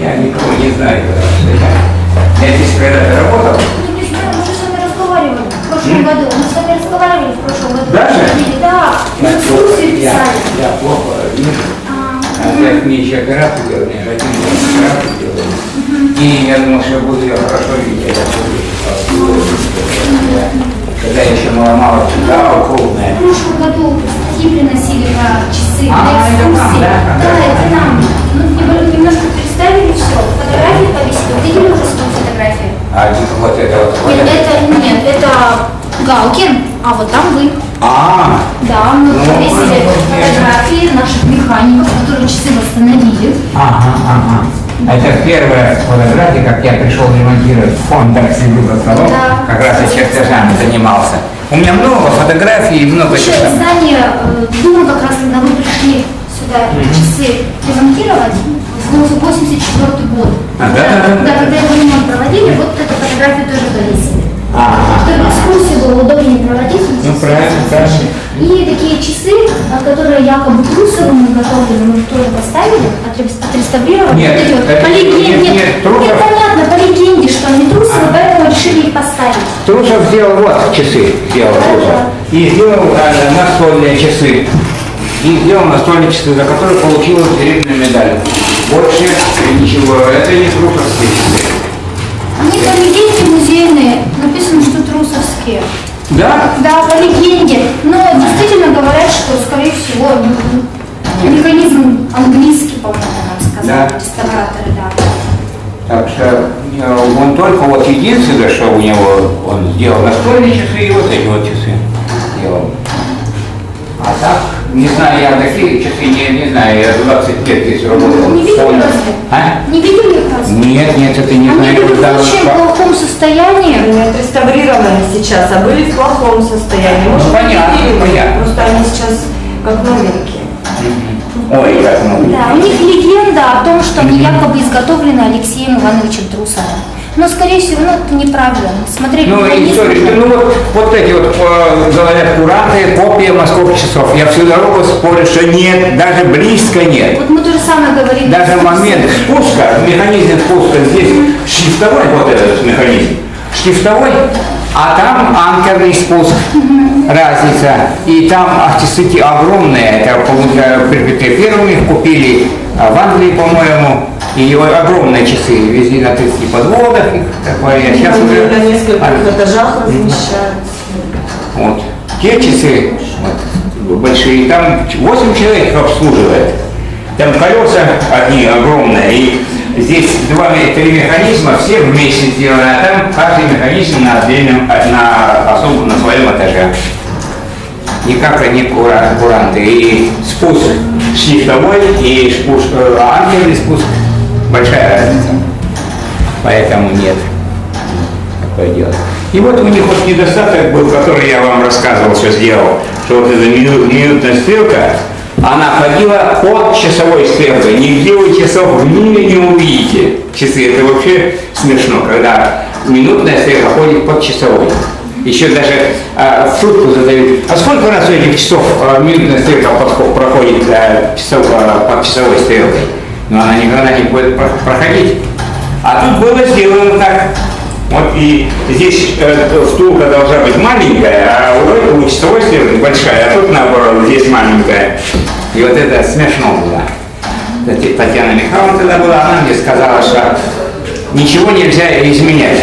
Я никого не знаю. Я, я здесь когда-то работал. Ну, не знаю, мы же с вами разговаривали в прошлом году. Мы с вами разговаривали в прошлом году. Даже? Да, мы Я экскурсию я, писали. я плохо вижу. А, А я мне еще операцию делал, мне один операцию делали. И я думал, что я буду ее хорошо видеть. Я буду, Когда я еще мало-мало читал. В прошлом году статьи приносили про часы А, для это нам, экскурсии. да? Да, это нам. Ну, немного- немножко. Фотографии видели уже свою фотографию? А вот это вот. Нет, это. нет, это Галкин, а вот там вы. А, Да, мы Ну, повесили фотографии наших механиков, которые часы восстановили. Ага, ага. Это первая фотография, как я пришел ремонтировать фонд за столом. Да. Как раз я чертежами занимался. У меня много фотографий и много Еще часов. издание э, Дума, как раз когда вы пришли сюда часы ремонтировать, был 84 год. А, да, да, да. Да, когда его ремонт проводили, вот эту фотографию тоже повесили. Ага. Чтобы экскурсию было удобнее проводить. Ну, правильно, правильно. И такие часы, а, которые якобы Трусовым изготовлены, мы тоже поставили, отрес- отреставрировали. Нет, Вот эти вот по легенде. нет, нет, Трусов- понятно, по легенде, что они Трусовы, А. поэтому решили их поставить. Трусов сделал вот часы, сделал Да, Трусов. да. И сделал э, настольные часы. И сделал настольные часы, за которые получил серебряную медаль. Больше ничего, это не трусовские часы. Они по легенде музейные, написано, что трусовские. Да? Да, по легенде. Но действительно говорят, что, скорее всего, м- механизм английский, по-моему, нам сказали Да. реставраторы, да. Так что э, он только вот единственное, что у него, он сделал настольные часы и вот эти вот часы сделал. А так, не знаю, я такие часы не, не знаю, я 20 лет здесь работал. Не видели разве? А? Не видели их разве? Нет, нет, это не Они знаю. были в очень плохом состоянии. Они отреставрированы сейчас, а были в плохом состоянии. Может, Ну, понятно, видели, понятно. Просто они сейчас как новенькие. Ой, как много. Да, у них легенда о том, что они якобы изготовлены Алексеем Ивановичем Трусовым. Но, скорее всего, ну, это неправда. Смотрели Ну, и ну вот, вот эти вот, э, говорят, куранты, копия московских часов. Я всю дорогу спорю, что нет, даже близко нет. Вот мы то же самое говорили. Даже в момент спуска, механизм спуска здесь шрифтовой вот этот механизм, шрифтовой, а там анкерный спуск, разница. И там а, те огромные, это по-моему, первыми их купили а, в Англии, по-моему, и вот огромные часы, везли на 30 подводах, их такое, а сейчас Они уже... на нескольких а, этажах размещаются. вот. Те часы вот, большие, там 8 человек обслуживает. Там колеса одни огромные, и здесь два, три механизма, все вместе сделаны, а там каждый механизм на отдельном, на особом, на своем этаже. И как они кура- куранты, и спуск шрифтовой, и спуск, э, ангельный спуск, большая разница. Поэтому нет такое дело. И вот у них вот недостаток был, который я вам рассказывал, что сделал, что вот эта мину- минутная стрелка, она ходила под часовой стрелкой. Нигде вы часов в мире не увидите. Часы это вообще смешно, когда минутная стрелка ходит под часовой. Еще даже а, в шутку задают, а сколько раз у этих часов а, минутная стрелка подход- проходит а, часов, а, под часовой стрелкой? Но она никогда не будет про- проходить. А тут было сделано так. Вот и здесь э, втулка должна быть маленькая, а у, у большая, а тут наоборот, здесь маленькая. И вот это смешно было. Татьяна Михайловна тогда была, она мне сказала, что ничего нельзя изменять.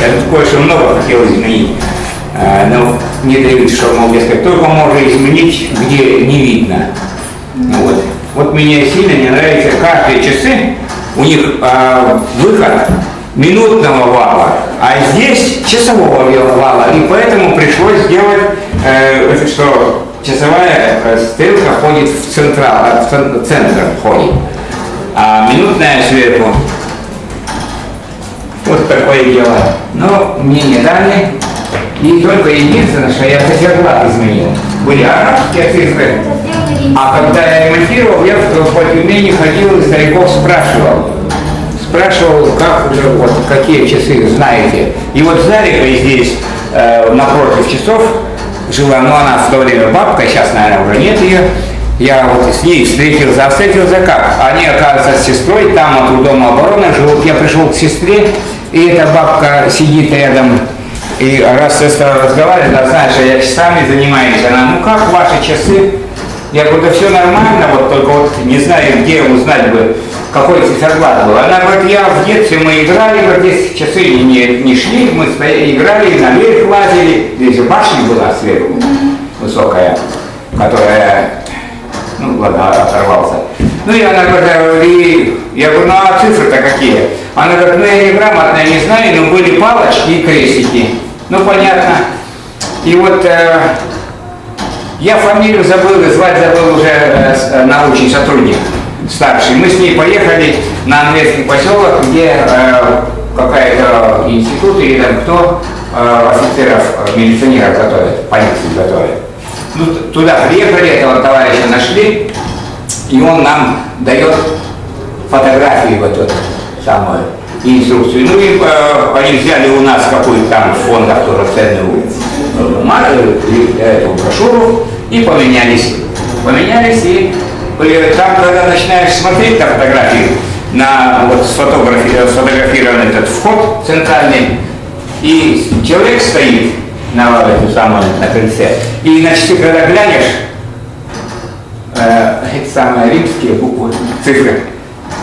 Я тут кое-что много хотел изменить. Э, но мне дают, что, мол, дескать, только можно изменить, где не видно. Ну вот. Вот мне сильно не нравится каждые часы, у них а, выход минутного вала, а здесь часового вала, и поэтому пришлось сделать, э, что часовая э, стрелка ходит в централ, а, в цен- центр входит, а минутная сверху. Вот такое дело. Но мне не дали. И только единственное, что я циферблат изменил. Были арабские цифры, а когда я ремонтировал, я по Тюмени ходил и стариков спрашивал. Спрашивал, как вот, какие часы знаете. И вот Зарика здесь, э, напротив часов, жила, но она в то время бабка, сейчас, наверное, уже нет ее. Я вот с ней встретился, а встретился как? Они, оказывается, с сестрой там вот у Дома обороны живут. Я пришел к сестре, и эта бабка сидит рядом, и раз сестра разговаривает, она знает, что я часами занимаюсь. Она, ну как ваши часы? Я говорю, да все нормально, вот только вот не знаю, где узнать бы, какой циферблат был. Она говорит, я в детстве мы играли, вот здесь часы не, не шли, мы стояли, играли, наверх лазили, здесь башня была сверху, высокая, которая, ну ладно, оторвался. Ну и она говорит, и я говорю, ну а цифры-то какие? Она говорит, ну я неграмотная, не знаю, но были палочки и крестики. Ну понятно. И вот э, я фамилию забыл, и звать забыл уже э, э, научный сотрудник старший. Мы с ней поехали на английский поселок, где э, какая-то институт или там кто офицеров, милиционеров готовит, полицию готовит. Ну, туда приехали, этого товарища нашли, и он нам дает фотографии вот эту самую инструкцию. Ну и э, они взяли у нас какую-то там ценную э, бумагу, э, эту брошюру и поменялись. Поменялись и там, когда начинаешь смотреть на фотографии, на вот сфотографи- сфотографирован этот вход центральный, и человек стоит на эту самую на крыльце, и на часы, когда глянешь, э, эти самые римские буквы, цифры.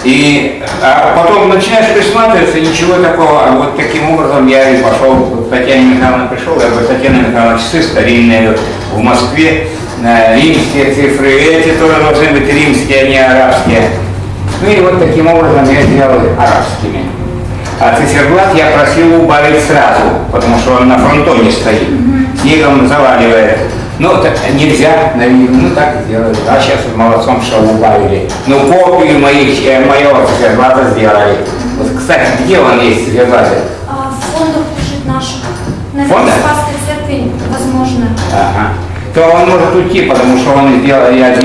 И а потом начинаешь присматриваться, ничего такого. А вот таким образом я и пошел, к Татьяне Михайловне пришел, я говорю, Татьяна Михайловна, часы старинные в Москве, э, римские цифры, эти тоже должны быть римские, а не арабские. Ну и вот таким образом я сделал арабскими. А циферблат я просил убавить сразу, потому что он на фронтоне стоит, снегом заваливает. Ну, так нельзя, наверное, ну так и сделали. А сейчас молодцом что убавили. Ну, копию моих, э, моего циферблата сделали. Вот, кстати, где он есть циферблат? А в фондах лежит наших. На Фондах? Спасской церкви, возможно. Ага. То он может уйти, потому что он сделал, я